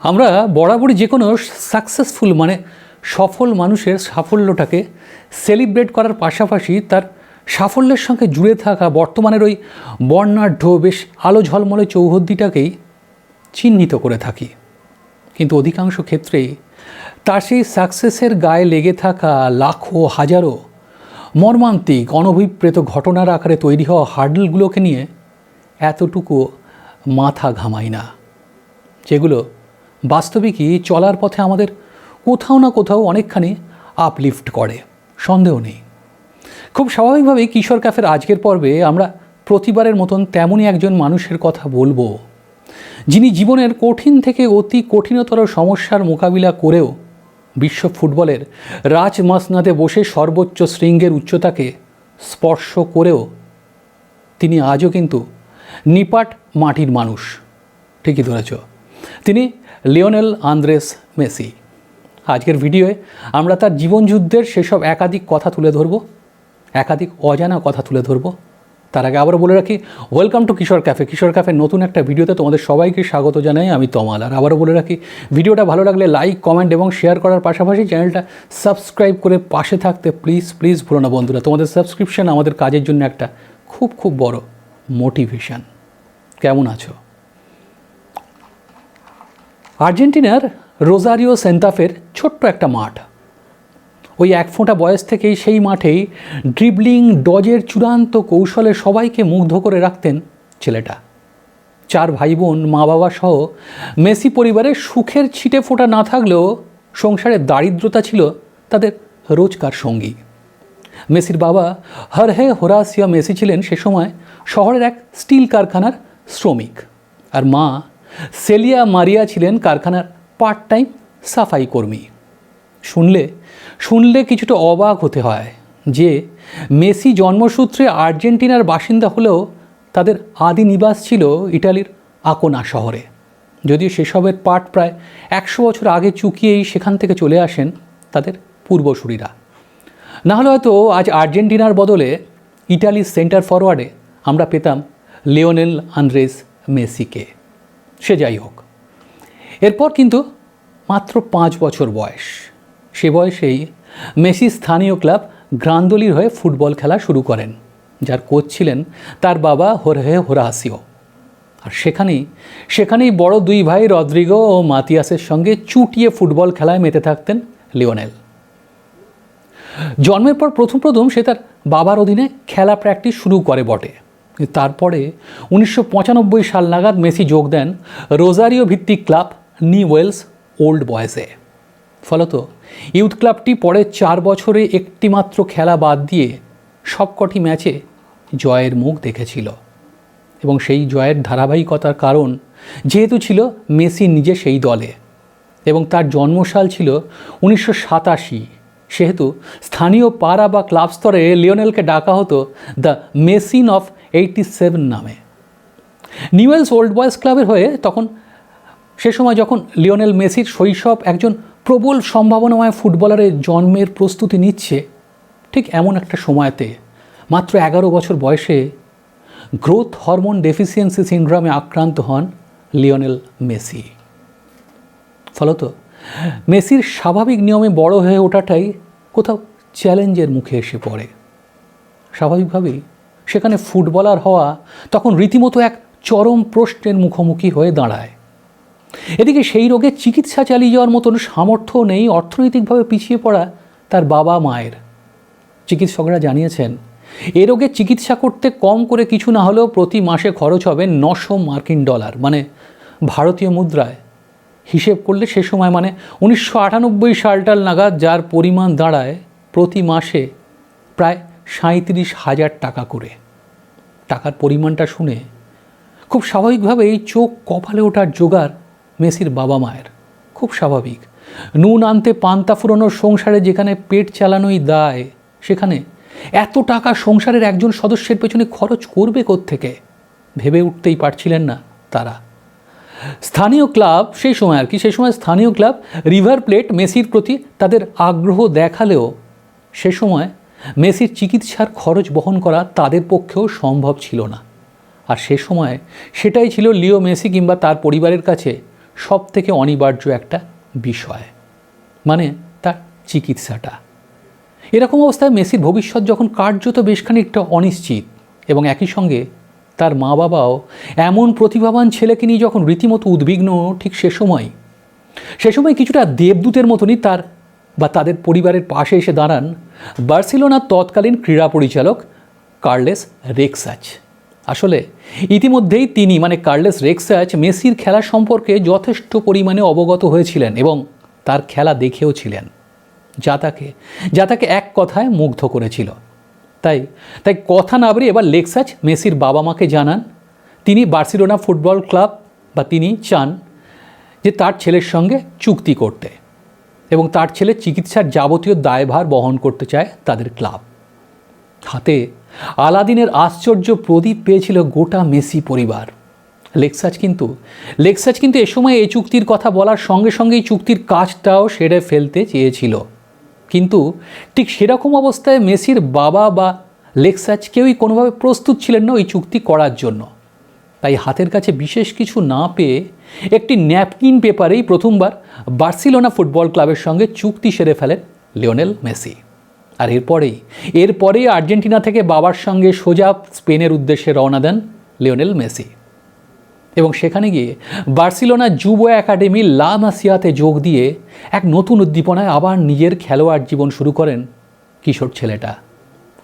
আমরা বরাবরই যে কোনো সাকসেসফুল মানে সফল মানুষের সাফল্যটাকে সেলিব্রেট করার পাশাপাশি তার সাফল্যের সঙ্গে জুড়ে থাকা বর্তমানের ওই বর্ণাঢ্য, বেশ আলো ঝলমলে চৌহদ্দিটাকেই চিহ্নিত করে থাকি। কিন্তু অধিকাংশ ক্ষেত্রেই তার সেই সাকসেসের গায়ে লেগে থাকা লাখো, হাজারো মর্মান্তিক, অনভিপ্রেত ঘটনার আকারে তৈরি হওয়া হার্ডলগুলোকে নিয়ে এতটুকু মাথা ঘামাই না। যেগুলো বাস্তবিকই চলার পথে আমাদের কোথাও না কোথাও অনেকখানি আপলিফট করে, সন্দেহ নেই। খুব স্বাভাবিকভাবেই কিশোর ক্যাফের আজকের পর্বে আমরা প্রতিবারের মতন তেমনই একজন মানুষের কথা বলব, যিনি জীবনের কঠিন থেকে অতি কঠিনতর সমস্যার মোকাবিলা করেও বিশ্ব ফুটবলের রাজ মাসনাদে বসে সর্বোচ্চ শৃঙ্গের উচ্চতাকে স্পর্শ করেও তিনি আজও কিন্তু নিপাট মাটির মানুষ। ঠিকই ধরেছ। তিনি লিওনেল আন্দ্রেস মেসি। আজকের ভিডিওয়ে আমরা তার জীবনযুদ্ধের সেসব একাধিক কথা তুলে ধরব, একাধিক অজানা কথা তুলে ধরব। তার আগে আবারও বলে রাখি welcome to Kishore cafe Kishore cafe নতুন একটা ভিডিওতে তোমাদের সবাইকে স্বাগত জানাই, আমি তমাল। আর আবারও বলে রাখি, ভিডিওটা ভালো লাগলে লাইক কমেন্ট এবং শেয়ার করার পাশাপাশি চ্যানেলটা সাবস্ক্রাইব করে পাশে থাকতে প্লিজ প্লিজ ভুলো না বন্ধুরা। তোমাদের সাবস্ক্রিপশন আমাদের কাজের জন্য একটা খুব খুব বড় মোটিভেশন কেমন আছো? আর্জেন্টিনার রোজারিও সেন্তাফের ছোট্ট একটা মাঠ। ওই এক ফোঁটা বয়স থেকেই সেই মাঠেই ড্রিবলিং, ডজের চূড়ান্ত কৌশলে সবাইকে মুগ্ধ করে রাখতেন ছেলেটা। চার ভাই বোন মা বাবা সহ মেসি পরিবারের সুখের ছিটে ফোঁটা না থাকলেও সংসারের দারিদ্রতা ছিল তাদের রোজকার সঙ্গী। মেসির বাবা হরহে হোরাসিয়া মেসি ছিলেন সে সময় শহরের এক স্টিল কারখানার শ্রমিক। আর মা সেলিয়া মারিয়া ছিলেন কারখানার পার্ট টাইম সাফাই কর্মী। শুনলে শুনলে কিছুটা অবাক হতে হয় যে মেসি জন্মসূত্রে আর্জেন্টিনার বাসিন্দা হলেও তাদের আদি নিবাস ছিল ইটালির আকোনা শহরে। যদিও সেসবের পাঠ প্রায় একশো বছর আগে চুকিয়েই সেখান থেকে চলে আসেন তাদের পূর্বসূরিরা। না হলে হয়তো আজ আর্জেন্টিনার বদলে ইটালির সেন্টার ফরওয়ার্ডে আমরা পেতাম লিওনেল আন্দ্রেস মেসিকে। সে যাই হোক। এরপর কিন্তু মাত্র পাঁচ বছর বয়স। সে বয়সেই মেসি স্থানীয় ক্লাব গ্রান্দলির হয়ে ফুটবল খেলা শুরু করেন, যার কোচ ছিলেন তার বাবা হোরহে হোরাসিও। আর সেখানেই সেখানেই বড় দুই ভাই রদ্রিগো ও মাতিয়াসের সঙ্গে চুটিয়ে ফুটবল খেলায় মেতে থাকতেন লিওনেল। জন্মের পর প্রথম প্রথম সে তার বাবার অধীনে খেলা প্র্যাকটিস শুরু করে বটে। তারপরে উনিশশো পঁচানব্বই সাল নাগাদ মেসি যোগ দেন রোজারিও ভিত্তিক ক্লাব নি ওয়েলস ওল্ড বয়েসে ফলত, ইউথ ক্লাবটি পরে চার বছরে একটিমাত্র খেলা বাদ দিয়ে সবকটি ম্যাচে জয়ের মুখ দেখেছিল। এবং সেই জয়ের ধারাবাহিকতার কারণ যেহেতু ছিল মেসি নিজে সেই দলে। এবং তার জন্মসাল ছিল উনিশশো সাতাশি। সেহেতু স্থানীয় পাড়া বা ক্লাব স্তরে লিওনেলকে ডাকা হতো the machine of eighty seven নামে নিউয়েলস ওল্ড বয়েজ ক্লাবের হয়ে তখন, সে সময় যখন লিওনেল মেসির শৈশব একজন প্রবল সম্ভাবনাময় ফুটবলারের জন্মের প্রস্তুতি নিচ্ছে, ঠিক এমন একটা সময়তে, মাত্র এগারো বছর বয়সে গ্রোথ হরমোন ডেফিসিয়েন্সি সিন্ড্রামে আক্রান্ত হন লিওনেল মেসি ফলত মেসির স্বাভাবিক নিয়মে বড় হয়ে ওঠাটাই কোথাও চ্যালেঞ্জের মুখে এসে পড়ে। স্বাভাবিকভাবেই সেখানে ফুটবলার হওয়া তখন রীতিমতো এক চরম প্রশ্নের মুখোমুখি হয়ে দাঁড়ায়। এদিকে সেই রোগের চিকিৎসা চালিয়ে যাওয়ার মতন সামর্থ্য নেই, অর্থনৈতিকভাবে পিছিয়ে পড়া তার বাবা মায়ের। চিকিৎসকরা জানিয়েছেন, এ রোগের চিকিৎসা করতে কম করে কিছু না হলেও প্রতি মাসে খরচ হবে নশো মার্কিন ডলার। মানে ভারতীয় মুদ্রায় হিসেব করলে সে সময় মানে উনিশশো আটানব্বই সালটাল নাগাদ যার পরিমাণ দাঁড়ায় প্রতি মাসে প্রায় সাঁত্রিশ হাজার টাকা করে। টাকার পরিমাণটা শুনে খুব স্বাভাবিকভাবেই চোখ কপালে ওঠার জোগাড় মেসির বাবা মায়ের। খুব স্বাভাবিক। নুন আনতে পান্তা ফুরানোর সংসারে যেখানে পেট চালানোই দায়, সেখানে এত টাকা সংসারের একজন সদস্যের পেছনে খরচ করবে থেকে ভেবে উঠতেই পারছিলেন না তারা। স্থানীয় ক্লাব সেই সময় আর কি, সেই সময় স্থানীয় ক্লাব রিভার প্লেট মেসির প্রতি তাদের আগ্রহ দেখালেও সে সময় মেসির চিকিৎসার খরচ বহন করা তাদের পক্ষেও সম্ভব ছিল না। আর সে সময় সেটাই ছিল লিও মেসি কিংবা তার পরিবারের কাছে সব থেকে অনিবার্য একটা বিষয় মানে তার চিকিৎসাটা। এরকম অবস্থায় মেসির ভবিষ্যৎ যখন কার্যত বেশ খানিকটা অনিশ্চিত এবং একই সঙ্গে তার মা বাবাও এমন প্রতিভাবান ছেলেকে নিয়ে যখন রীতিমতো উদ্বিগ্ন ঠিক সে সময় সে সময় কিছুটা দেবদূতের মতনই তার বা তাদের পরিবারের পাশে এসে দাঁড়ান বার্সিলোনার তৎকালীন ক্রীড়া পরিচালক কার্লেস রেক্সাচ। আসলে, ইতিমধ্যেই তিনি মানে কার্লেস রেক্সাচ, মেসির খেলা সম্পর্কে যথেষ্ট পরিমাণে অবগত হয়েছিলেন এবং তার খেলা দেখেও ছিলেন, যা তাকে যা তাকে এক কথায় মুগ্ধ করেছিল। তাই তাই কথা না বেরিয়ে এবার লেক্সাচ মেসির বাবা মাকে জানান, তিনি বার্সিলোনা ফুটবল ক্লাব বা তিনি চান যে তার ছেলের সঙ্গে চুক্তি করতে। এবং তার ছেলে চিকিৎসার যাবতীয় দায়ভার বহন করতে চায় তাদের ক্লাব। হাতে আলাদিনের আশ্চর্য প্রদীপ পেয়েছিল গোটা মেসি পরিবার। লেক্সাচ কিন্তু লেক্সাচ কিন্তু এ সময় এই চুক্তির কথা বলার সঙ্গে সঙ্গেই চুক্তির কাজটাও সেরে ফেলতে চেয়েছিল। কিন্তু ঠিক সেরকম অবস্থায় মেসির বাবা বা লেক্সাচ কেউই কোনোভাবে প্রস্তুত ছিলেন না ওই চুক্তি করার জন্য। তাই হাতের কাছে বিশেষ কিছু না পেয়ে একটি ন্যাপকিন পেপারেই প্রথমবার বার্সিলোনা ফুটবল ক্লাবের সঙ্গে চুক্তি সেরে ফেলেন লিওনেল মেসি। আর এরপরেই এরপরেই আর্জেন্টিনা থেকে বাবার সঙ্গে সোজা স্পেনের উদ্দেশ্যে রওনা দেন লিওনেল মেসি। এবং সেখানে গিয়ে বার্সিলোনা যুব একাডেমি লা মাসিয়াতে যোগ দিয়ে এক নতুন উদ্দীপনায় আবার নিজের খেলোয়াড় জীবন শুরু করেন কিশোর ছেলেটা।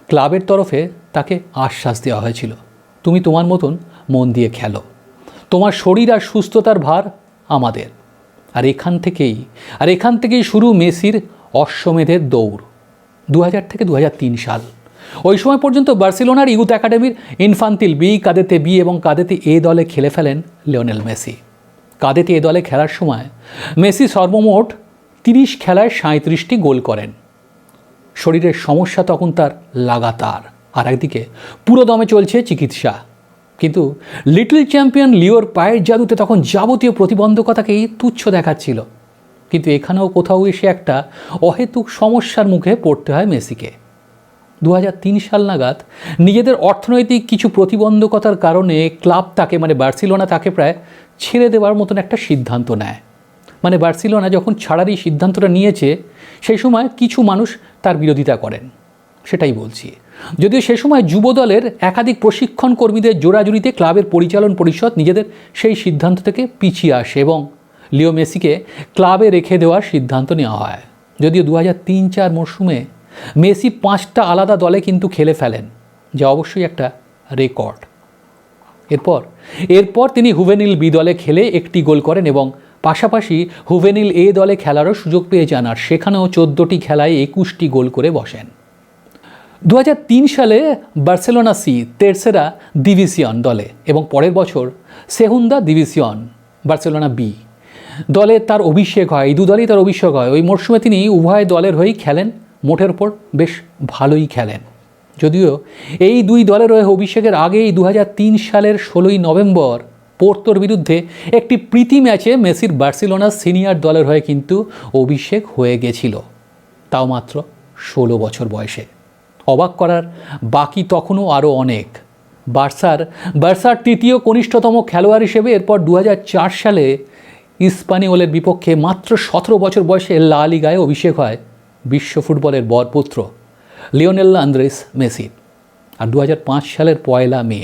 ক্লাবের তরফে তাকে আশ্বাস দেওয়া হয়েছিল, তুমি তোমার মতন মন দিয়ে খেলো। তোমার শরীর আর সুস্থতার ভার আমাদের। আর এখান থেকেই, আর এখান থেকেই শুরু মেসির অশ্বমেধের দৌড় দু হাজার থেকে দু হাজার তিন সাল। ওই সময় পর্যন্ত বার্সিলোনার ইউথ একাডেমির ইনফান্তিল বি, কাদেতে বি এবং কাদেতে এ দলে খেলে ফেলেন লিওনেল মেসি। কাদেতে এ দলে খেলার সময় মেসি সর্বমোট তিরিশ খেলায় সাঁত্রিশটি গোল করেন। শরীরের সমস্যা তখন তার লাগাতার। আর একদিকে পুরো দমে চলছে চিকিৎসা। কিন্তু লিটল চ্যাম্পিয়ন লিওর পায়ের জাদুতে তখন যাবতীয় প্রতিবন্ধকতাকেই তুচ্ছ দেখাচ্ছিল। কিন্তু এখানেও কোথাও এসে একটা অহেতুক সমস্যার মুখে পড়তে হয় মেসিকে। দু হাজার তিন সাল নাগাদ নিজেদের অর্থনৈতিক কিছু প্রতিবন্ধকতার কারণে ক্লাব তাকে মানে বার্সিলোনা তাকে প্রায় ছেড়ে দেওয়ার মতন একটা সিদ্ধান্ত নেয়। মানে বার্সিলোনা যখন ছাড়ার এই সিদ্ধান্তটা নিয়েছে, সেই সময় কিছু মানুষ তার বিরোধিতা করেন। সেটাই বলছি। যদিও সে সময় যুব দলের একাধিক প্রশিক্ষণ কর্মীদের জোড়াজুড়িতে ক্লাবের পরিচালন পরিষদ নিজেদের সেই সিদ্ধান্ত থেকে পিছিয়ে আসে এবং লিও মেসিকে ক্লাবে রেখে দেওয়ার সিদ্ধান্ত নেওয়া হয়। যদিও দু হাজার তিন চার মরশুমে মেসি পাঁচটা আলাদা দলে কিন্তু খেলে ফেলেন, যা অবশ্যই একটা রেকর্ড। এরপর এরপর তিনি হুভেনিল বি দলে খেলে একটি গোল করেন এবং পাশাপাশি হুভেনিল এ দলে খেলারও সুযোগ পেয়ে যান, আর সেখানেও চোদ্দোটি খেলায় একুশটি গোল করে বসেন। দু হাজার তিন সালে বার্সেলোনা সি তেরসেরা ডিভিসিয়ন দলে এবং পরের বছর সেহুন্দা ডিভিসিয়ন বার্সেলোনা বি। দলে তার অভিষেক হয়, এই দু দলেই তার অভিষেক হয়। ওই মরশুমে তিনি উভয় দলের হয়েই খেলেন। মোটের ওপর বেশ ভালোই খেলেন। যদিও এই দুই দলের হয়ে অভিষেকের আগেই দু হাজার তিন সালের ষোলোই নভেম্বর পোর্তোর বিরুদ্ধে একটি প্রীতি ম্যাচে মেসির বার্সেলোনা সিনিয়র দলের হয়ে কিন্তু অভিষেক হয়ে গেছিল। তাও মাত্র ষোলো বছর বয়সে। অবাক করার বাকি তখনও আরও অনেক। বার্সার বার্সার তৃতীয় কনিষ্ঠতম খেলোয়াড় হিসেবে এরপর দু হাজার চার সালে ইস্পানিওলের বিপক্ষে মাত্র সতেরো বছর বয়সে লা লিগায় অভিষেক হয় বিশ্ব ফুটবলের বরপুত্র লিওনেল আন্দ্রেস মেসি। আর দু হাজার পাঁচ সালের পয়লা মে।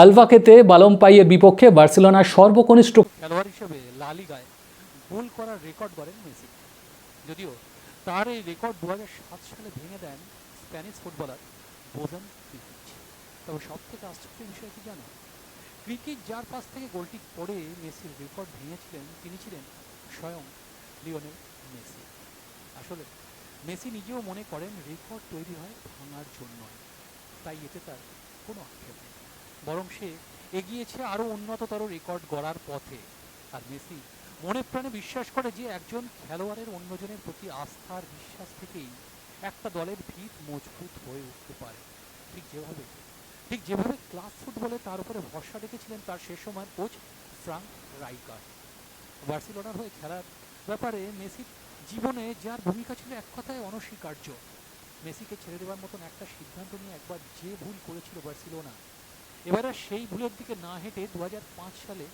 আলভাকেতে বালম্পাইয়ের বিপক্ষে বার্সেলোনার সর্বকনিষ্ঠ খেলোয়াড় হিসেবে লা গোল করার রেকর্ড করেন মেসি। যদিও তার এই রেকর্ড দু সালে ভেঙে দেন স্প্যানিশ ফুটবলার বোজান ক্রিকিচ তবে সব থেকে আশ্চর্যের বিষয় কি জানো? ক্রিকিচ যার পাশ থেকে গোলটি করে মেসির রেকর্ড ভেঙেছিলেন, তিনি ছিলেন স্বয়ং লিওনেল মেসি। আসলে, মেসি নিজেও মনে করেন রেকর্ড তৈরি হয় ভাঙার জন্য তাই এতে তার কোনো আক্ষেপ নেই। বরং সে এগিয়েছে আরও উন্নততর রেকর্ড গড়ার পথে। আর মেসি মনে প্রাণে বিশ্বাস করে যে একজন খেলোয়াড়ের অন্যজনের প্রতি আস্থার বিশ্বাস থেকেই একটা দলের ভিত মজবুত হয়ে উঠতে পারে। ঠিক যেভাবে। ঠিক যেভাবে ক্লাস ফুটবলে তার উপরে ভরসা রেখেছিলেন তার সে সময় কোচ ফ্রাঙ্ক রাইকার। বার্সেলোনার হয়ে খেলার ব্যাপারে মেসির জীবনে যার ভূমিকা ছিল এক কথায় অনস্বীকার্য। মেসিকে ছেড়ে দেওয়ার মতন একটা সিদ্ধান্ত নিয়ে একবার যে ভুল করেছিল বার্সেলোনা, এবার আর সেই ভুলের দিকে না হেঁটে দু হাজার পাঁচ সালে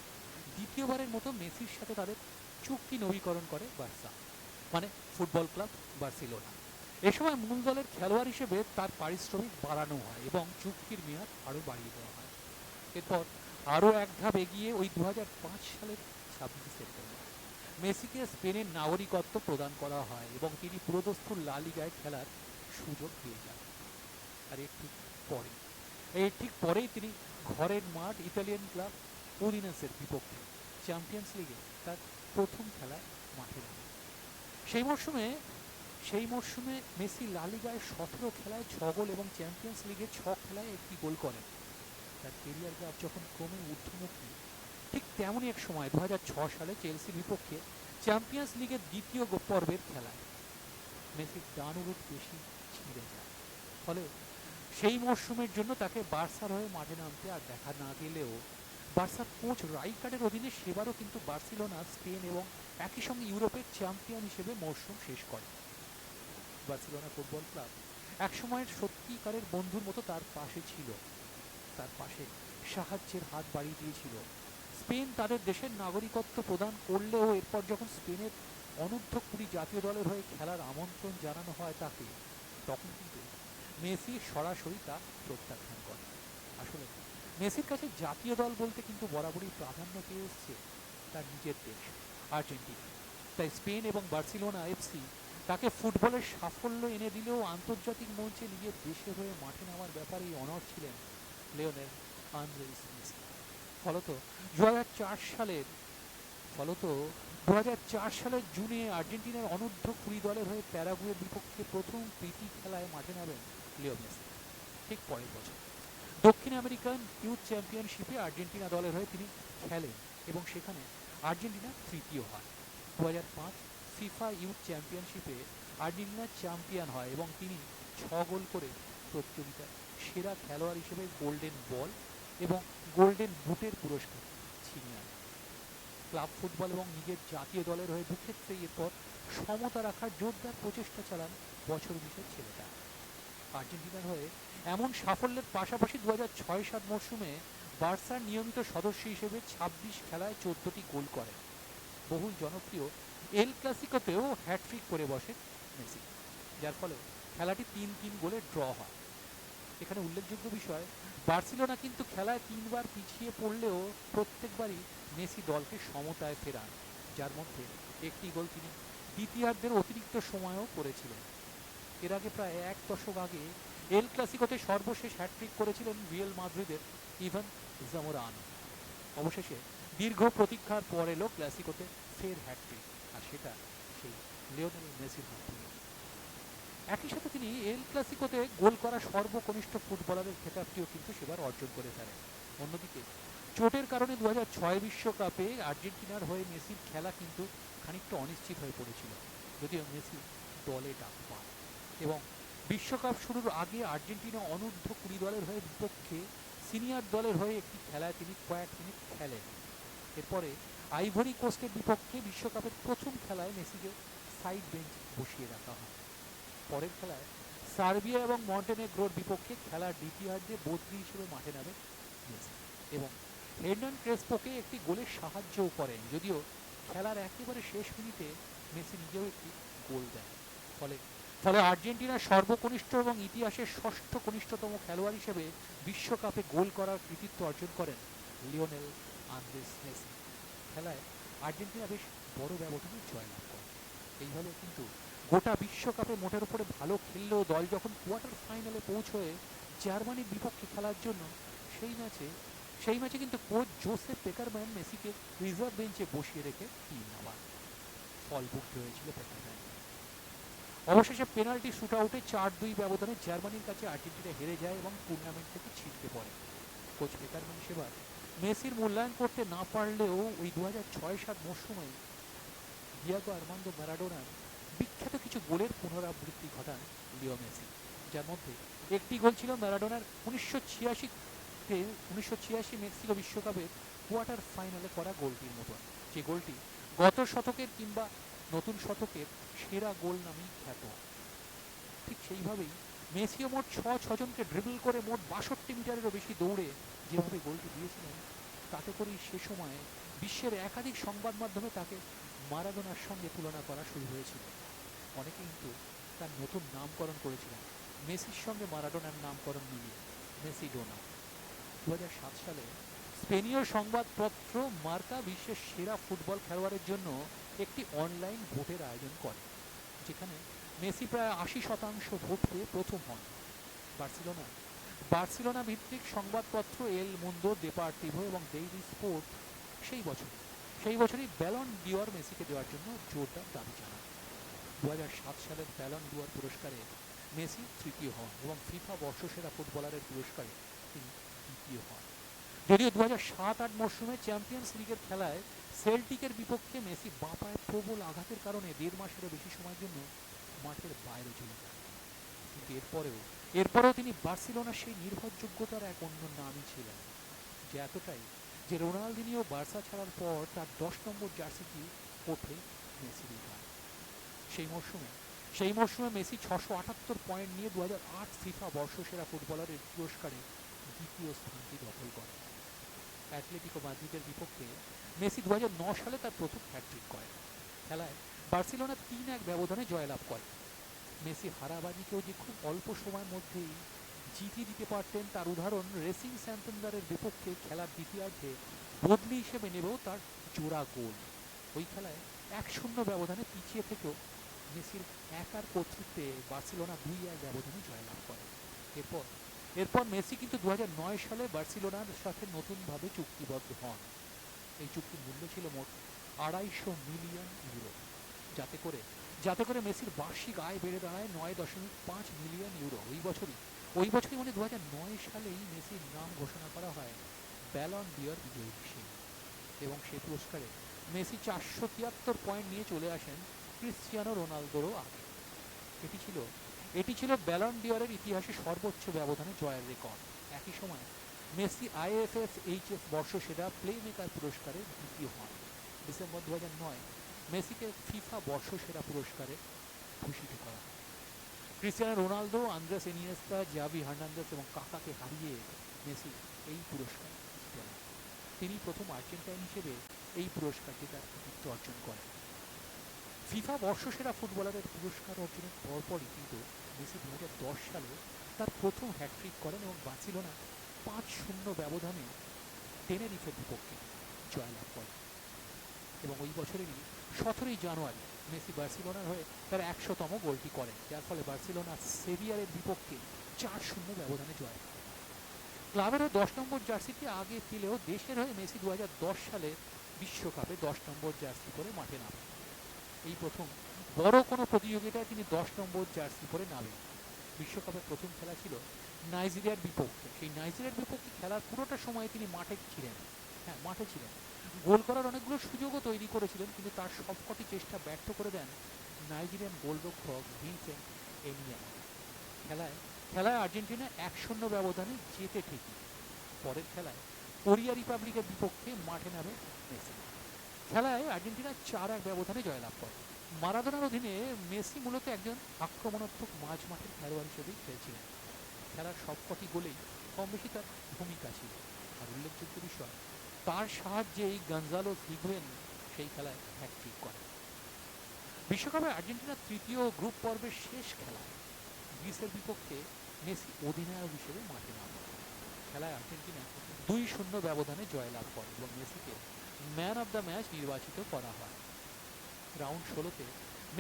দ্বিতীয়বারের মতো মেসির সাথে তাদের চুক্তি নবীকরণ করে বার্সা মানে ফুটবল ক্লাব বার্সেলোনা। এ সময় মূল দলের খেলোয়াড় হিসেবে তার পারিশ্রমিক বাড়ানো হয় এবং চুক্তির মেয়াদ আরও বাড়িয়ে দেওয়া হয়। এরপর আরও এক ধাপ এগিয়ে ওই দু সালের ছাব্বিশে সেপ্টেম্বর মেসিকে স্পেনের নাগরিকত্ব প্রদান করা হয় এবং তিনি পুরোদস্তুর লা লিগায় খেলার সুযোগ পেয়ে যান। আর এর ঠিক পরে এর ঠিক পরেই তিনি ঘরের মাঠ ইতালিয়ান ক্লাব উদিনাসের বিপক্ষে চ্যাম্পিয়ন্স লিগে তার প্রথম খেলায় মাঠে নামেন। সেই মরশুমে সেই মরশুমে মেসি লা লিগায় সতেরো খেলায় ছ গোল এবং চ্যাম্পিয়ন্স লিগে ছ খেলায় একটি গোল করেন। তার কেরিয়ার গ্রাফ যখন ক্রমে ঊর্ধ্বমুখী, ঠিক তেমনই এক সময় দু সালে চেলসির বিপক্ষে চ্যাম্পিয়ন্স লিগের দ্বিতীয় পর্বের খেলায় মেসির ডান উরুট বেশি ছিঁড়ে যায়। ফলে সেই মরশুমের জন্য তাকে বার্সার হয়ে মাঠে নামতে আর দেখা না গেলেও বার্সার কোচ রাইকার্ডের অধীনে সেবারও কিন্তু বার্সেলোনা, স্পেন এবং একই সঙ্গে ইউরোপের চ্যাম্পিয়ন হিসেবে মরশুম শেষ করে। বার্সেলোনা ফুটবল ক্লাব একসময়ের সত্যিকারের বন্ধুর মতো তার পাশে ছিল। তার পাশে সাহায্যের হাত বাড়িয়ে দিয়েছিল। স্পেন তাদের দেশের নাগরিকত্ব প্রদান করলেও এরপর যখন স্পেনের অনূর্ধ্ব কুড়ি জাতীয় দলের হয়ে খেলার আমন্ত্রণ জানানো হয় তাকে, তখন কিন্তু মেসি সরাসরি তা প্রত্যাখ্যান করে। আসলে মেসির কাছে জাতীয় দল বলতে কিন্তু বরাবরই প্রাধান্য পেয়ে এসছে তার নিজের দেশ, আর্জেন্টিনা। তাই স্পেন এবং বার্সেলোনা এফসি তাকে ফুটবলের সাফল্য এনে দিলেও আন্তর্জাতিক মঞ্চে নিজের দেশে হয়ে মাঠে নামার ব্যাপারেই অনড় ছিলেন লিওনেল আন্দ্রেস মেসি ফলত দু সালের, ফলত দু সালের জুনে আর্জেন্টিনার অনূর্ধ্ব কুড়ি দলের হয়ে প্যারাগুয়ের বিপক্ষে প্রথম প্রীতি খেলায় মাঠে নামেন লিও মেসি। ঠিক পরের বছর। দক্ষিণ আমেরিকান ইউথ চ্যাম্পিয়নশিপে আর্জেন্টিনা দলের হয়ে তিনি খেলেন এবং সেখানে আর্জেন্টিনা তৃতীয় হয়। দু পাঁচ ফিফা ইউথ চ্যাম্পিয়নশিপে আর্জেন্টিনা চ্যাম্পিয়ন হয় এবং তিনি ছ গোল করে প্রতিযোগিতায় সেরা খেলোয়াড় হিসেবে গোল্ডেন বল এবং গোল্ডেন বুটের পুরস্কার ছিনিয়ে ক্লাব ফুটবল এবং নিজের জাতীয় দলের হয়ে দুক্ষেত্রেই এরপর সমতা রাখার জোরদার প্রচেষ্টা চালান বছর বিশের ছেলেটা। আর্জেন্টিনার হয়ে এমন সাফল্যের পাশাপাশি দু হাজার ছয় সাত মরশুমে বার্সার নিয়মিত সদস্য হিসেবে ছাব্বিশ খেলায় চোদ্দটি গোল করেন। বহুল জনপ্রিয় এল ক্লাসিকোতেও হ্যাটট্রিক করে বসে মেসি, যার ফলে খেলাটি তিন তিন গোলে ড্র হয়। এখানে উল্লেখযোগ্য বিষয়, বার্সিলোনা কিন্তু খেলায় তিনবার পিছিয়ে পড়লেও প্রত্যেকবারই মেসি দলকে সমতায় ফেরান, যার মধ্যে একটি গোল তিনি দ্বিতীয়ার্ধের অতিরিক্ত সময়ও করেছিলেন। এর আগে প্রায় এক দশক আগে এল ক্লাসিকোতে সর্বশেষ হ্যাটট্রিক করেছিলেন রিয়েল মাদ্রিদের ইভান জামোরান। অবশেষে দীর্ঘ প্রতীক্ষার পর এলো ক্লাসিকোতে ফের হ্যাটট্রিক আর সেটা সেই লিওনেল মেসির হাত থেকে একই সাথে তিনি এল ক্লাসিকোতে গোল করা সর্বকনিষ্ঠ ফুটবলারের খেতাবটিও কিন্তু সেবার অর্জন করে ফেলেন অন্যদিকে, চোটের কারণে দু ছয় বিশ্বকাপে আর্জেন্টিনার হয়ে মেসির খেলা কিন্তু খানিকটা অনিশ্চিত হয়ে পড়েছিল, যদিও মেসি দলে ডাক পান। এবং বিশ্বকাপ শুরুর আগে আর্জেন্টিনা অনূর্ধ্ব কুড়ি দলের হয়ে বিপক্ষে সিনিয়র দলের হয়ে একটি খেলায় তিনি কয়েক মিনিট খেলেন। এরপরে আইভরি কোস্টের বিপক্ষে বিশ্বকাপের প্রথম খেলায় মেসিকে সাইড বেঞ্চ বসিয়ে রাখা হয়। পরের খেলায় সার্বিয়া এবং মন্টেনেগ্রোর বিপক্ষে খেলার দ্বিতীয়ার্ধে বদলি হিসেবে মাঠে নামে মেসি এবং হের্নান ক্রেসপোকে একটি গোলের সাহায্যও করেন, যদিও খেলার একেবারে শেষ মিনিটে মেসি নিজেও একটি গোল দেন। ফলে ফলে আর্জেন্টিনার সর্বকনিষ্ঠ এবং ইতিহাসের ষষ্ঠ কনিষ্ঠতম খেলোয়াড় হিসেবে বিশ্বকাপে গোল করার কৃতিত্ব অর্জন করেন লিওনেল আন্দ্রেস মেসি। খেলায় আর্জেন্টিনা বেশ বড় ব্যবধানে জয়লাভ করে। এইভাবে কিন্তু গোটা বিশ্বকাপে মোটের উপরে ভালো খেললেও দল যখন কোয়ার্টার ফাইনালে পৌঁছয়ে জার্মানির বিপক্ষে খেলার জন্য, সেই ম্যাচে সেই ম্যাচে কিন্তু কোচ জোসেফ পেকারম্যান মেসিকে রিজার্ভ বেঞ্চে বসিয়ে রেখে তিন আবার ফল ভুগতে হয়েছিল পেকারম্যান অবশেষে পেনাল্টি শুট আউটে চার দুই ব্যবধানে জার্মানির কাছে আর্জেন্টিনা হেরে যায় এবং টুর্নামেন্ট থেকে ছিটকে পড়ে। কোচ পেকারম্যান সেবার মেসির মূল্যায়ন করতে না পারলেও ওই দু হাজার ছয় সাত মরশুমে ডিয়াগো আর্মান্দো ম্যারাডোনার বিখ্যাত কিছু গোলের পুনরাবৃত্তি ঘটান লিও মেসি, যার মধ্যে একটি গোল ছিল ম্যারাডোনার উনিশশো ছিয়াশিতে উনিশশো ছিয়াশি মেক্সিকো বিশ্বকাপের কোয়ার্টার ফাইনালে করা গোলটির মতন। যে গোলটি গত শতকের কিংবা নতুন শতকের সেরা গোল নামেই খ্যাত। ঠিক সেইভাবেই মেসিও মোট ছ ছজনকে ড্রিবল করে মোট বাষট্টি মিটারেরও বেশি দৌড়ে যেভাবে গোলটি দিয়েছিলেন, তাতে করেই সে সময়ে বিশ্বের একাধিক সংবাদ মাধ্যমে তাকে মারাদোনার সঙ্গে তুলনা করা শুরু হয়েছিল। অনেকে কিন্তু তার নতুন নামকরণ করেছিলেন। মেসির সঙ্গে মারাডোনার নামকরণ মিলিয়ে মেসিডোনা। দু হাজার সাত সালে স্পেনীয় সংবাদপত্র মার্কা বিশ্বের সেরা ফুটবল খেলোয়াড়ের জন্য একটি অনলাইন ভোটের আয়োজন করে, যেখানে মেসি প্রায় আশি শতাংশ ভোট পেয়ে প্রথম হন। বার্সেলোনা বার্সেলোনা ভিত্তিক সংবাদপত্র এল মুন্দো দেপার্টিভো এবং ডেইলি স্পোর্ট সেই বছর, সেই বছরই ব্যালন ডিওর মেসিকে দেওয়ার জন্য জোরদার দাবি জানান। দু সালের ব্যালন ডিওর পুরস্কারে মেসি তৃতীয় হন এবং ফিফা বর্ষসেরা ফুটবলারের পুরস্কারে তিনি দ্বিতীয় হন। যদিও দু হাজার সাত আট মরশুমে চ্যাম্পিয়ন্স লিগের খেলায় সেল্টিকের বিপক্ষে মেসি বাঁপায় প্রবল আঘাতের কারণে দেড় মাসেরও বেশি সময়ের জন্য মাঠের বাইরে চলে যান। কিন্তু এরপরেও এরপরেও তিনি বার্সেলোনার সেই নির্ভরযোগ্যতার এক অন্য নামই ছিলেন, যে এতটাই যে রোনালদিনিও বার্সা ছাড়ার পর তার দশ নম্বর জার্সিটি ওঠে মেসির সেই মরশুমে সেই মরশুমে মেসি ছশো আটাত্তর পয়েন্ট নিয়ে দু হাজার আট ফিফা বর্ষসেরা ফুটবলারের পুরস্কারে দ্বিতীয় স্থানটি দখল করে। অ্যাটলেটিকো মাদ্রিদের বিপক্ষে মেসি দু সালে তার প্রথম হ্যাট্রিক করে। খেলায় বার্সেলোনা তিন এক ব্যবধানে জয়লাভ করে। মেসি হারাবাজিকেও যে খুব অল্প সময়ের মধ্যেই জিতিয়ে দিতে পারতেন, তার উদাহরণ রেসিং স্যান্টান্ডারের বিপক্ষে খেলার দ্বিতীয়ার্ধে বদলি হিসেবে নেবেও তার জোড়া গোল। ওই খেলায় এক শূন্য ব্যবধানে পিছিয়ে থেকেও মেসির একার কর্তৃত্বে বার্সেলোনা দুই এক ব্যবধানে জয়লাভ করে। এরপর এরপর মেসি কিন্তু দু সালে বার্সেলোনার সাথে নতুনভাবে চুক্তিবদ্ধ হন। এই চুক্তির মূল্য ছিল মোট আড়াইশো মিলিয়ন ইউরো। যাতে করে যাতে করে মেসির বার্ষিক আয় বেড়ে দাঁড়ায় নয় দশমিক পাঁচ মিলিয়ন ইউরো। ওই বছরই ওই বছরই মানে দু নয় সালেই মেসির নাম ঘোষণা করা হয় ব্যালন ডিয়ার বিজয়ী হিসেবে। এবং সেই পুরস্কারে মেসি চারশো তিয়াত্তর পয়েন্ট নিয়ে চলে আসেন ক্রিশ্চিয়ানো রোনালদোরও আগে। এটি ছিল এটি ছিল ব্যালন ডিয়ারের ইতিহাসে সর্বোচ্চ ব্যবধানে জয়ের রেকর্ড। একই সময় মেসি আইএফএফ এইচএফ বর্ষসেরা প্লে মেকার পুরস্কারে দ্বিতীয় হন। ডিসেম্বর দু নয় মেসিকে ফিফা বর্ষসেরা পুরস্কারে ভূষিত করা হয়। Cristiano Ronaldo, Andres Iniesta Xavi Hernandez এবং কাকাকে হারিয়ে মেসি এই পুরস্কার তিনি প্রথম আর্জেন্টাইন হিসেবে এই পুরস্কারটি তার কৃতিত্ব অর্জন করেন। ফিফা বর্ষসেরা ফুটবলারের পুরস্কার অর্জনের পরপরই কিন্তু মেসি দু হাজার দশ সালে তার প্রথম হ্যাট্রিক করেন এবং বার্সেলোনা পাঁচ শূন্য ব্যবধানে টেনেরিফের বিপক্ষে জয়লাভ করেন। এবং ওই বছরেরই সতেরোই জানুয়ারি মেসি বার্সেলোনার হয়ে তার একশোতম গোলটি করেন, যার ফলে বার্সেলোনা সেভিয়ারের বিপক্ষে চার শূন্য ব্যবধানে জয় ক্লাবের হয়ে দশ নম্বর জার্সিটি আগে পেলেও দেশের হয়ে মেসি দু দশ সালে বিশ্বকাপে দশ নম্বর জার্সি পরে মাঠে নামেন। এই প্রথম বড় কোনো প্রতিযোগিতায় তিনি দশ নম্বর জার্সি পরে নামেন। বিশ্বকাপের প্রথম খেলা ছিল নাইজেরিয়ার বিপক্ষে। সেই নাইজেরিয়ার বিপক্ষে খেলার পুরোটা সময় তিনি মাঠে ছিলেন। হ্যাঁ মাঠে ছিলেন। গোল করার অনেকগুলো সুযোগও তৈরি করেছিলেন, কিন্তু তার সবকটি চেষ্টা ব্যর্থ করে দেন নাইজেরিয়ান গোলরক্ষক ভিনসেন্ট এনিয়া। খেলায় খেলায় আর্জেন্টিনা এক শূন্য ব্যবধানে জেতে ঠিকই। পরের খেলায় কোরিয়া রিপাবলিকের বিপক্ষে মাঠে নামে মেসি। খেলায় আর্জেন্টিনা চার এক ব্যবধানে জয়লাভ করে। মারাদোনার অধীনে মেসি মূলত একজন আক্রমণাত্মক মাঝ মাঠের খেলোয়াড় হিসেবেই খেলছিলেন। খেলার সবকটি গোলেই কম বেশি তার ভূমিকা ছিল। আর উল্লেখযোগ্য বিষয় তার সাহায্যেই গঞ্জালো হিগুয়েন সেই খেলায় হ্যাট্রিক করে। বিশ্বকাপে আর্জেন্টিনার তৃতীয় গ্রুপ পর্বের শেষ খেলায় গ্রিসের বিপক্ষে মেসি অধিনায়ক হিসেবে মাঠে নামে। খেলায় আর্জেন্টিনা দুই শূন্য ব্যবধানে জয়লাভ করে এবং মেসিকে ম্যান অব দ্য ম্যাচ নির্বাচিত করা হয়। রাউন্ড ষোলোতে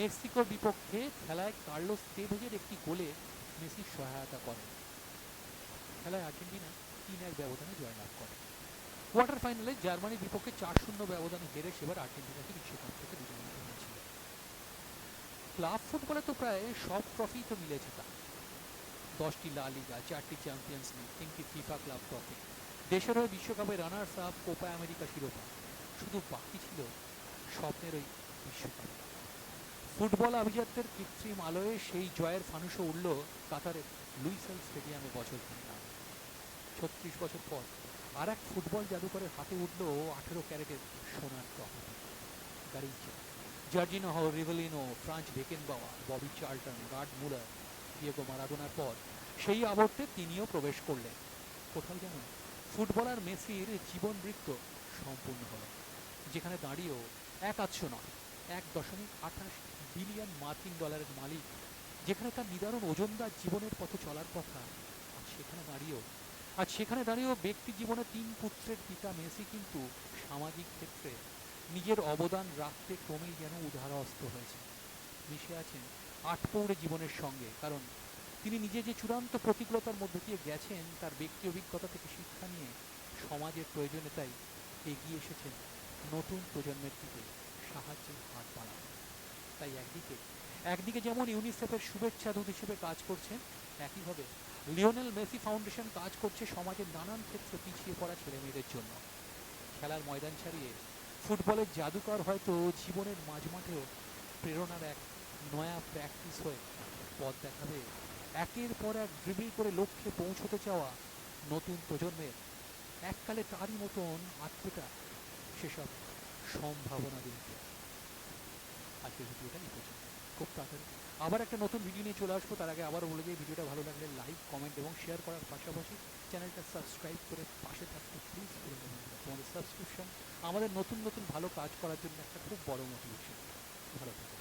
মেক্সিকোর বিপক্ষে খেলায় কার্লোস তেভেজের একটি গোলে মেসি সহায়তা করেন। খেলায় আর্জেন্টিনা তিন এক ব্যবধানে জয়লাভ করে। কোয়ার্টার ফাইনালে জার্মানির বিপক্ষে চার শূন্য ব্যবধানে হেরে সেবার আর্জেন্টিনাকে বিশ্বকাপ থেকে হয়েছিল। ক্লাব ফুটবলে তো প্রায় সব ট্রফি তো মিলেছে তার। দশটি লা লিগা, চারটি চ্যাম্পিয়ন্স লিগ, তিনটি ফিফা ক্লাব ট্রফি। দেশের হয়ে বিশ্বকাপে রানার্স আপ কোপা আমেরিকা শিরোপা। শুধু বাকি ছিল স্বপ্নের ওই বিশ্বকাপ। ফুটবল আভিজাত্যের কৃত্রিম আলোয় সেই জয়ের ফানুষও উঠল কাতারের লুইসেল স্টেডিয়ামে বছর ছত্রিশ বছর পর আর এক ফুটবল জাদুকরের হাতে উঠল আঠেরো ক্যারেটের সোনার ট্রফি। গারিচা জার্জিনো হল Rivelino Franz Beckenbauer Bobby Charlton, Gerd Muller, Diego মারাদোনার পর সেই আবর্তে তিনিও প্রবেশ করলেন। কোথাও যেন ফুটবলার মেসির জীবন বৃত্ত সম্পূর্ণ হল, যেখানে দাঁড়িয়েও এক আধশো নয়, এক দশমিক আঠাশ বিলিয়ন মার্কিন ডলারের মালিক, যেখানে তার নিদারুণ ওজনদার জীবনের পথে চলার কথা, আর সেখানে দাঁড়িয়েও আজ সেখানে দাঁড়িয়েও ব্যক্তি জীবনে তিন পুত্রের পিতা মেসি কিন্তু সামাজিক ক্ষেত্রে নিজের অবদান রাখতে ক্রমেই যেন উদারহস্ত হয়েছে মিশে আছেন আটপৌড়ে জীবনের সঙ্গে, কারণ তিনি নিজে যে চূড়ান্ত প্রতিকূলতার মধ্যে দিয়ে গেছেন, তার ব্যক্তি অভিজ্ঞতা থেকে শিক্ষা নিয়ে সমাজের প্রয়োজনে তাই এগিয়ে এসেছেন নতুন প্রজন্মের দিকে সাহায্যের হাত বাড়ানো তাই একদিকে একদিকে যেমন ইউনিসেফের শুভেচ্ছা দূত হিসেবে কাজ করছেন, একইভাবে লিওনেল মেসি ফাউন্ডেশন কাজ করছে সমাজের নানান ক্ষেত্রে পিছিয়ে পড়া ছেলে মেয়েদের জন্য। খেলার ময়দান ছাড়িয়ে ফুটবলের জাদুকর হয়তো জীবনের মাঝমাঠেও প্রেরণার এক নয়া প্র্যাকটিস হয়ে পথ দেখাবে। একের পর এক ড্রিবল করে লক্ষ্যে পৌঁছতে চাওয়া নতুন প্রজন্মের এককালে তারই মতন আত্মটা সেসব সম্ভাবনা দিতে আজকের ভিডিওটা এই খুব তাড়াতাড়ি। আবার একটা নতুন ভিডিও নিয়ে চলে আসব, তার আগে আবার বলে দিই, ভিডিওটা ভালো লাগলে লাইক কমেন্ট এবং শেয়ার করার পাশাপাশি চ্যানেলটা সাবস্ক্রাইব করে পাশে থাকতে প্লিজ করে দেবেন। তোমাদের সাবস্ক্রিপশন আমাদের নতুন নতুন ভালো কাজ করার জন্য একটা খুব বড় মোটিভেশন ভালো থাকবে